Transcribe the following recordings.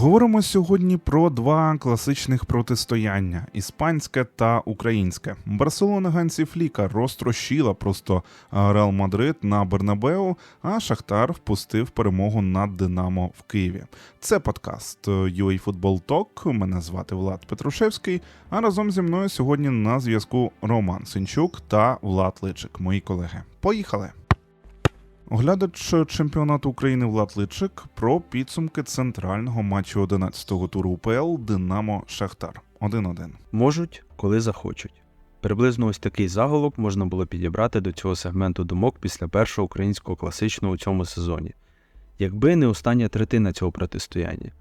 Говоримо сьогодні про два класичних протистояння: іспанське та українське. Барселона Гансі Фліка розтрощила просто Реал Мадрид на Бернабеу, а Шахтар впустив перемогу над Динамо в Києві. Це подкаст UA Football Talk. Мене звати Влад Петрушевський. А разом зі мною сьогодні на зв'язку Роман Синчук та Влад Личик, мої колеги. Поїхали! Оглядач чемпіонату України Влад Личик про підсумки центрального матчу 11-го туру УПЛ Динамо Шахтар 1-1. Можуть, коли захочуть. Приблизно ось такий заголовок можна було підібрати до цього сегменту думок після першого українського класичного у цьому сезоні, якби не остання третина цього протистояння.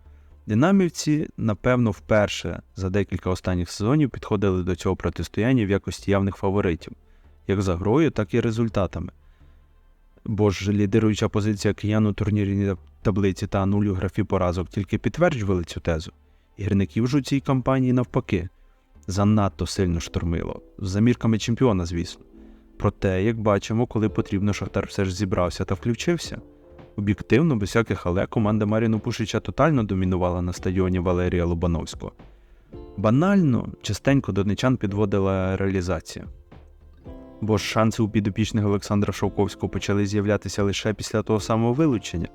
Динамівці, напевно, вперше за декілька останніх сезонів підходили до цього протистояння в якості явних фаворитів, як за грою, так і результатами. Бо ж лідируюча позиція киян у турнірній таблиці та нуль у графі поразок тільки підтверджували цю тезу. Гірників ж у цій кампанії навпаки занадто сильно штормило, з замірками чемпіона, звісно. Проте, як бачимо, коли потрібно, Шахтар все ж зібрався та включився. Об'єктивно, без всяких але команда Маріну Пушича тотально домінувала на стадіоні Валерія Лобановського. Банально, частенько донечан підводила реалізація. Бо ж шанси у підопічних Олександра Шовковського почали з'являтися лише після того самого вилучення.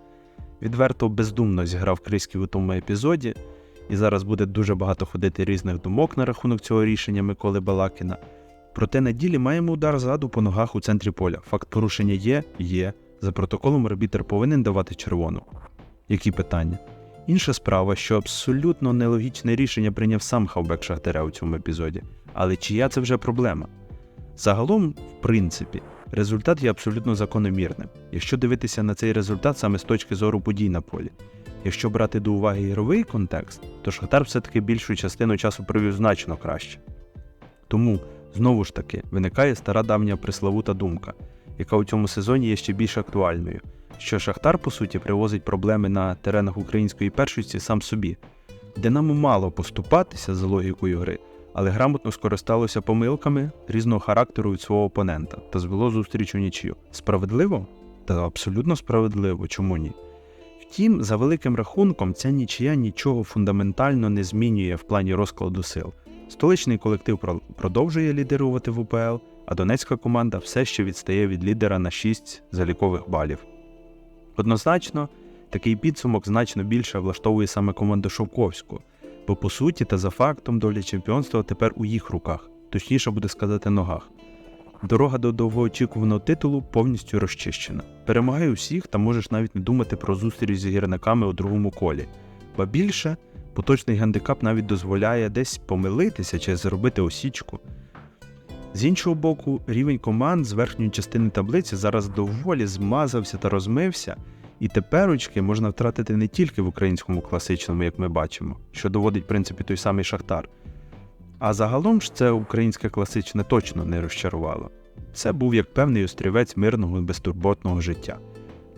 Відверто бездумно зіграв Криськів у тому епізоді, і зараз буде дуже багато ходити різних думок на рахунок цього рішення Миколи Балакіна. Проте на ділі маємо удар ззаду по ногах у центрі поля. Факт порушення є, є. За протоколом арбітер повинен давати червону. Які питання? Інша справа, що абсолютно нелогічне рішення прийняв сам хавбек Шахтаря у цьому епізоді. Але чия це вже проблема? Загалом, в принципі, результат є абсолютно закономірним, якщо дивитися на цей результат саме з точки зору подій на полі. Якщо брати до уваги ігровий контекст, то Шахтар все-таки більшу частину часу провів значно краще. Тому, знову ж таки, виникає стара давня приславута думка, яка у цьому сезоні є ще більш актуальною, що Шахтар, по суті, привозить проблеми на теренах української першості сам собі. Динамо мало поступатися за логікою гри, але грамотно скористалося помилками різного характеру від свого опонента та звело зустріч у нічию. Справедливо? Та абсолютно справедливо, чому ні? Втім, за великим рахунком, ця нічия нічого фундаментально не змінює в плані розкладу сил. Столичний колектив продовжує лідирувати в УПЛ, а донецька команда все ще відстає від лідера на 6 залікових балів. Однозначно, такий підсумок значно більше влаштовує саме команду Шовковського, бо по суті та за фактом доля чемпіонства тепер у їх руках, точніше буде сказати ногах. Дорога до довгоочікуваного титулу повністю розчищена. Перемагай усіх та можеш навіть не думати про зустріч з гірниками у другому колі. Ба більше, поточний гандикап навіть дозволяє десь помилитися чи зробити осічку. З іншого боку, рівень команд з верхньої частини таблиці зараз доволі змазався та розмився, і теперочки можна втратити не тільки в українському класичному, як ми бачимо, що доводить в принципі той самий Шахтар. А загалом ж це українське класичне точно не розчарувало. Це був як певний острівець мирного і безтурботного життя.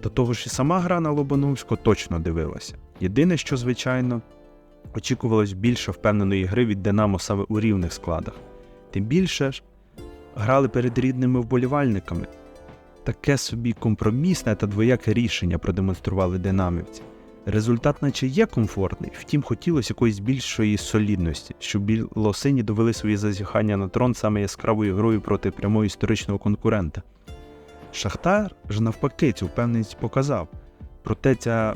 До того ж і сама гра на Лобановську точно дивилася. Єдине, що, звичайно, очікувалось більше впевненої гри від Динамо саме у рівних складах. Тим більше ж грали перед рідними вболівальниками. Таке собі компромісне та двояке рішення продемонстрували динамівці. Результат, наче є комфортний, втім хотілося якоїсь більшої солідності, щоб білосині довели свої зазіхання на трон саме яскравою грою проти прямого історичного конкурента. Шахтар ж навпаки цю впевненість показав, проте ця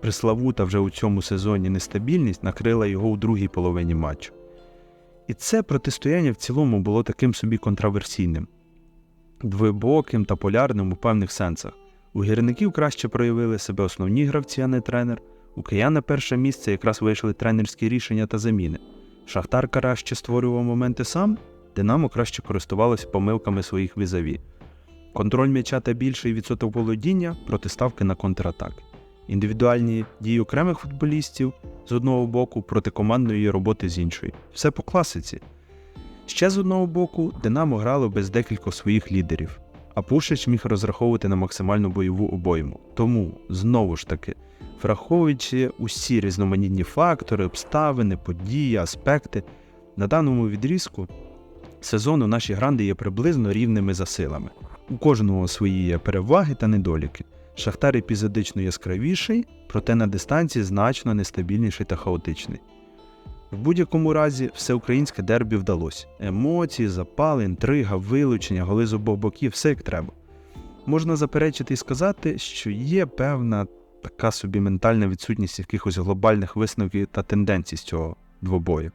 приславута вже у цьому сезоні нестабільність накрила його у другій половині матчу. І це протистояння в цілому було таким собі контраверсійним, двобоким та полярним у певних сенсах. У гірників краще проявили себе основні гравці, а не тренер. У киян на перше місце якраз вийшли тренерські рішення та заміни. Шахтар краще створював моменти сам, Динамо краще користувалося помилками своїх візаві. Контроль м'яча та більший відсоток володіння проти ставки на контратаки. Індивідуальні дії окремих футболістів з одного боку проти командної роботи з іншої. Все по класиці. Ще з одного боку, Динамо грало без декількох своїх лідерів, а Пушич міг розраховувати на максимальну бойову обойму. Тому, знову ж таки, враховуючи усі різноманітні фактори, обставини, події, аспекти, на даному відрізку сезону наші гранди є приблизно рівними за силами. У кожного свої переваги та недоліки. Шахтар епізодично яскравіший, проте на дистанції значно нестабільніший та хаотичний. В будь-якому разі, всеукраїнське дербі вдалося. Емоції, запал, інтрига, вилучення, голи з обох боків, все як треба. Можна заперечити і сказати, що є певна така собі ментальна відсутність якихось глобальних висновків та тенденцій з цього двобою.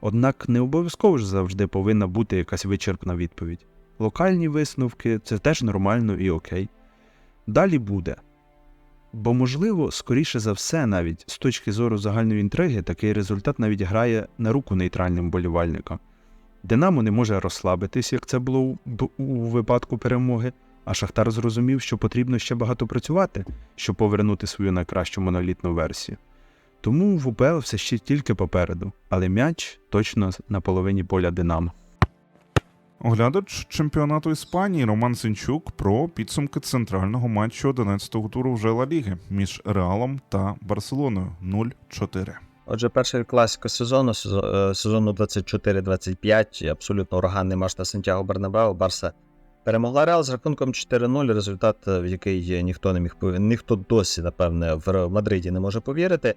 Однак не обов'язково ж завжди повинна бути якась вичерпна відповідь. Локальні висновки це теж нормально і окей. Далі буде. Бо, можливо, скоріше за все, навіть з точки зору загальної інтриги, такий результат навіть грає на руку нейтральним болівальникам. Динамо не може розслабитись, як це було у, випадку перемоги, а Шахтар зрозумів, що потрібно ще багато працювати, щоб повернути свою найкращу монолітну версію. Тому в УПЛ все ще тільки попереду, але м'яч точно на половині поля Динамо. Оглядач чемпіонату Іспанії Роман Сенчук про підсумки центрального матчу 11-го туру вже Ла Ліги між Реалом та Барселоною 0-4. Отже, перший класика сезону, сезо- е, сезону 24-25, абсолютно ураганний матч на Сантьяго Бернабеу. Барса перемогла Реал з рахунком 4-0, результат, е, в який ніхто не міг ніхто досі, напевне, в Мадриді не може повірити.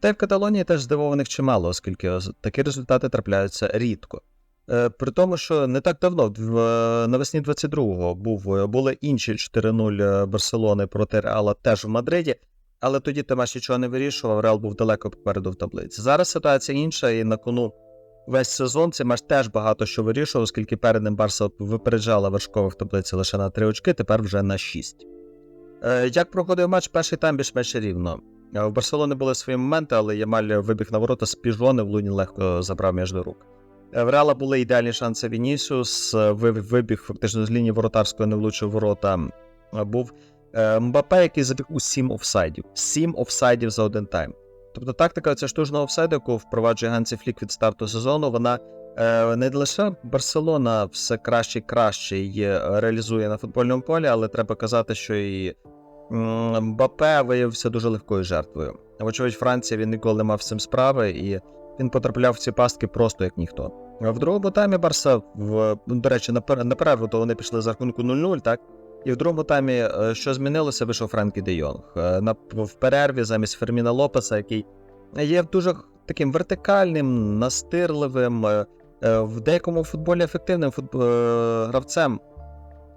Та й в Каталонії теж здивованих чимало, оскільки такі результати трапляються рідко. Е, При тому, що не так давно, в, е, навесні 22-го, був, е, були інші 4-0 е, Барселони проти Реала теж в Мадриді. Але тоді Тимаш нічого не вирішував, Реал був далеко попереду в таблиці. Зараз ситуація інша, і на кону весь сезон цей матч теж багато що вирішував, оскільки перед ним Барса випереджала вершкових в таблиці лише на 3 очки, тепер вже на 6. Е, як проходив матч, перший тайм більш-менш рівно. У Барселони були свої моменти, але Ямаль вибіг на ворота з піжони, в луні легко забрав між до рук. В Реала були ідеальні шанси Вінісіус, вибіг фактично з лінії воротарської, не влучив ворота. Був Е, Мбапе, який забіг у 7 офсайдів. 7 офсайдів за один тайм. Тобто тактика ця штучного офсайду, яку впроваджує Гансі Флік від старту сезону, вона е, не лише Барселона все краще і краще її реалізує на футбольному полі, але треба казати, що і Мбапе виявився дуже легкою жертвою. Вочевидь, Франція він ніколи не мав з цим справи, і він потрапляв в ці пастки просто як ніхто. А В другому таймі Барса, в, ну, до речі, на, пер- перерву то вони пішли за рахунку 0-0, так? І в другому таймі, е, що змінилося, вийшов Френкі Де Йонг. Е, На, в перерві замість Ферміна Лопеса, який є дуже таким вертикальним, настирливим, е, в деякому футболі ефективним футб... е, гравцем,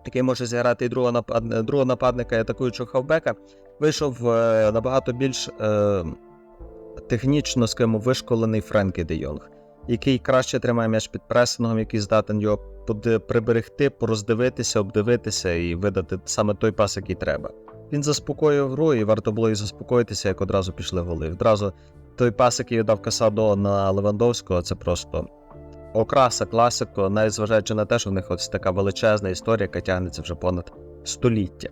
який може зіграти і другого, напад... другого нападника і атакуючого хавбека, вийшов набагато більш технічно, скажімо, вишколений Френкі Де Йонг, який краще тримає м'яч під пресингом, який здатен його приберегти, пороздивитися, обдивитися і видати саме той пас, який треба. Він заспокоїв гру, і варто було і заспокоїтися, як одразу пішли голи. Одразу той пас, який дав Касадо на Левандовського, це просто окраса, класико, навіть зважаючи на те, що в них ось така величезна історія, яка тягнеться вже понад століття.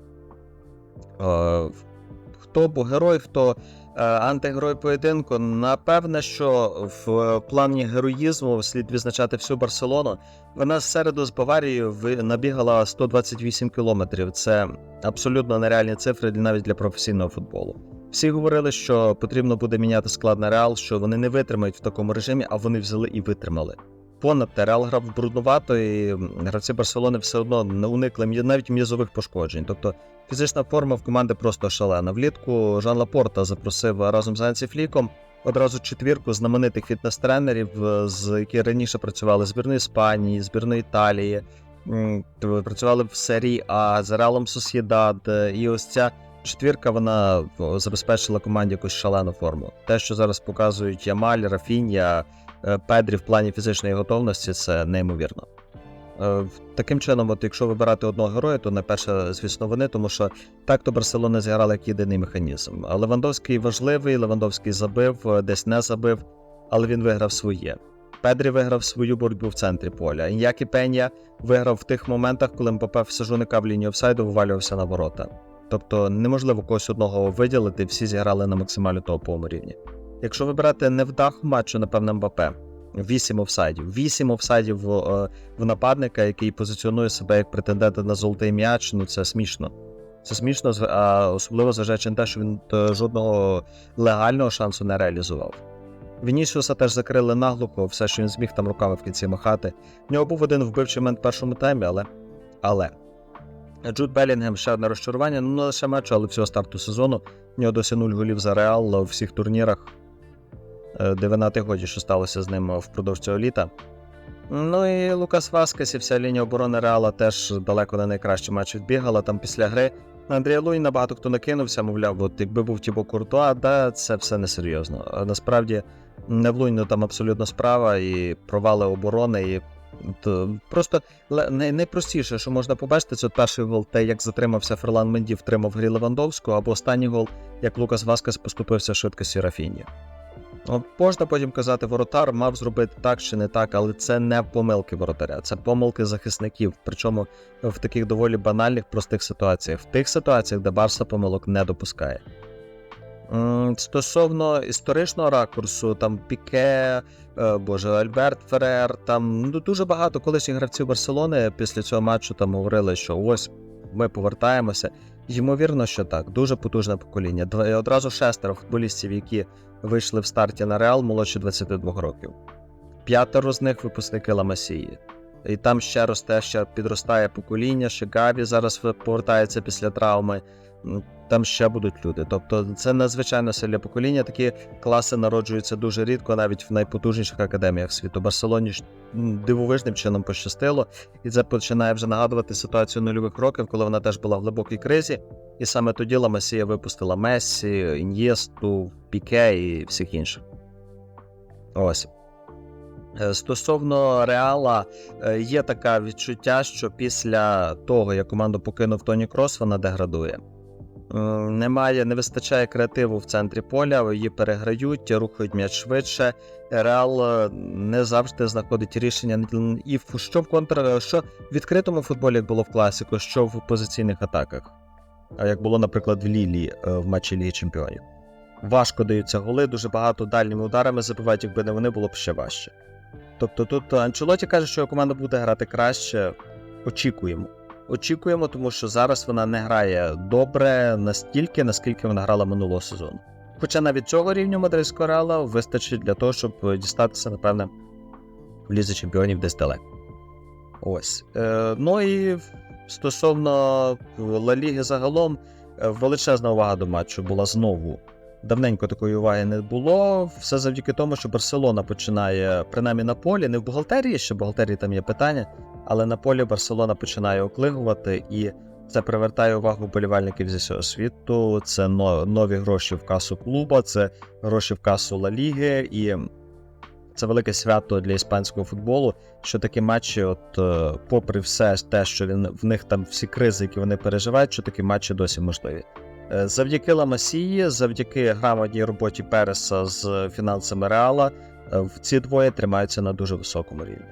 Е, хто був герой, хто антигерой поєдинку. Напевне, що в плані героїзму слід відзначати всю Барселону. Вона з середу з Баварією набігала 128 кілометрів. Це абсолютно нереальні цифри навіть для професійного футболу. Всі говорили, що потрібно буде міняти склад на Реал, що вони не витримають в такому режимі, а вони взяли і витримали. Понад те, Реал грав бруднувато, і гравці Барселони все одно не уникли навіть м'язових пошкоджень. Тобто фізична форма в команди просто шалена. Влітку Жан Лапорта запросив разом з Ансі Фліком одразу четвірку знаменитих фітнес-тренерів, е, з які раніше працювали збірної Іспанії, збірної Італії, працювали в серії А з Реалом Сосєдад. І ось ця четвірка вона забезпечила команді якусь шалену форму. Те, що зараз показують Ямаль, Рафінія, е, Педрі в плані фізичної готовності, це неймовірно. Е, Таким чином, от якщо вибирати одного героя, то найперше, звісно, вони, тому що так то Барселона зіграла як єдиний механізм. Левандовський важливий, Левандовський забив, е, десь не забив, але він виграв своє. Педрі виграв свою боротьбу в центрі поля. Ін'які Пеня виграв в тих моментах, коли Мбапе все ж уникав лінії офсайду, вивалювався на ворота. Тобто неможливо когось одного виділити, всі зіграли на максимально топовому рівні. Якщо вибирати невдаху матчу, напевно, Мбапе. Вісім офсайдів. Вісім офсайдів в, е, в нападника, який позиціонує себе як претендента на золотий м'яч, ну це смішно. Це смішно, а особливо зважаючи на те, що він е, жодного легального шансу не реалізував. Вінісіуса теж закрили наглухо, все, що він зміг там руками в кінці махати. В нього був один вбивчий момент в першому таймі, але. Але. Джуд Белінгем ще одне розчарування, ну не лише матчу, але всього старту сезону. У нього досі 0 голів за реал у всіх турнірах. Е, Дивинати годі, що сталося з ним впродовж цього літа. Ну і Лукас Васкес і вся лінія оборони Реала теж далеко не найкращий матч відбігала. Там після гри Андрія Луї набагато хто накинувся, мовляв, от якби був Тібо Куртуа, да, це все несерйозно. Насправді не в Луйну там абсолютно справа, і провали оборони, і то просто найпростіше, що можна побачити, це от перший гол, те, як затримався Ферлан Менді, втримав грі Левандовського, або останній гол, як Лукас Васкес поступився швидкості Рафіні. От можна потім казати, воротар мав зробити так чи не так, але це не помилки воротаря, це помилки захисників. Причому в таких доволі банальних, простих ситуаціях, в тих ситуаціях, де Барса помилок не допускає. Стосовно історичного ракурсу, там Піке, е, Боже, Альберт Ферер, там ну, дуже багато колишніх гравців Барселони після цього матчу там говорили, що ось ми повертаємося. Ймовірно, що так. Дуже потужне покоління. Два- Одразу шестеро футболістів, які вийшли в старті на Реал молодші 22 років. П'ятеро з них випускники Ламасії. І там ще росте, ще підростає покоління, ще Гаві зараз повертається після травми. М, Там ще будуть люди. Тобто це надзвичайно сильне покоління. Такі класи народжуються дуже рідко, навіть в найпотужніших академіях світу. Барселоні дивовижним чином пощастило, і це починає вже нагадувати ситуацію нульових років, коли вона теж була в глибокій кризі. І саме тоді Ламасія випустила Мессі, Ін'єсту, Піке і всіх інших. Ось. Е, Стосовно Реала, е, є таке відчуття, що після того, як команду покинув Тоні Крос, вона деградує. Е, Немає, не вистачає креативу в центрі поля, її переграють, рухають м'яч швидше. Реал е, не завжди знаходить рішення і що в контр, що в відкритому футболі, як було в класіку, що в позиційних атаках. А як було, наприклад, в Лілі е, в матчі Ліги Чемпіонів. Важко даються голи, дуже багато дальніми ударами забивають, якби не вони було б ще важче. Тобто тут Анчелоті каже, що команда буде грати краще. Очікуємо. Очікуємо, тому що зараз вона не грає добре настільки, наскільки вона грала минулого сезону. Хоча навіть цього рівня мадридського реала вистачить для того, щоб дістатися, напевне, в лізі чемпіонів десь далеко. Ось. Е, ну і стосовно Ла Ліги загалом, е, величезна увага до матчу була знову. Давненько такої уваги не було. Все завдяки тому, що Барселона починає, принаймні на полі, не в бухгалтерії, ще в бухгалтерії там є питання, але на полі Барселона починає оклигувати, і це привертає увагу болівальників зі всього світу. Це нові гроші в касу клуба, це гроші в касу Ла Ліги, і це велике свято для іспанського футболу. Що такі матчі, от е, попри все те, що він в них там всі кризи, які вони переживають, що такі матчі досі можливі. Е, Завдяки Ламасії, завдяки грамотній роботі Переса з фінансами Реала, е, ці двоє тримаються на дуже високому рівні.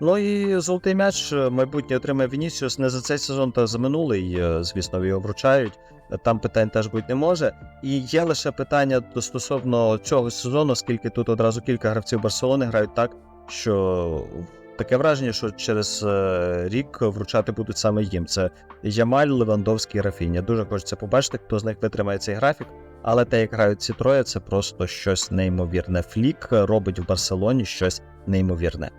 Ну і золотий м'яч майбутнє отримає Вінісіус не за цей сезон, та за минулий, е, звісно, його вручають. Там питань теж бути не може. І є лише питання стосовно цього сезону, оскільки тут одразу кілька гравців Барселони грають так, що таке враження, що через е, рік вручати будуть саме їм. Це Ямаль, Левандовський, Рафіня. Дуже хочеться побачити, хто з них витримає цей графік. Але те, як грають ці троє, це просто щось неймовірне. Флік робить в Барселоні щось неймовірне.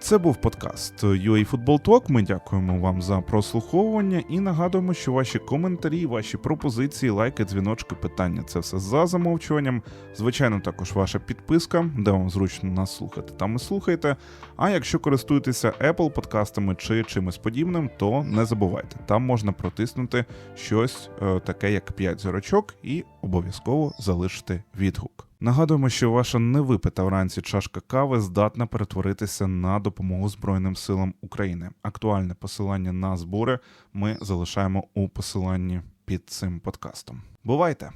Це був подкаст UA Football Talk. Ми дякуємо вам за прослуховування і нагадуємо, що ваші коментарі, ваші пропозиції, лайки, дзвіночки, питання це все за замовчуванням. Звичайно, також ваша підписка, де вам зручно нас слухати, там і слухайте. А якщо користуєтеся Apple подкастами чи чимось подібним, то не забувайте, там можна протиснути щось е, таке, як 5 зірочок, і обов'язково залишити відгук. Нагадуємо, що ваша невипита вранці чашка кави здатна перетворитися на допомогу Збройним силам України. Актуальне посилання на збори ми залишаємо у посиланні під цим подкастом. Бувайте!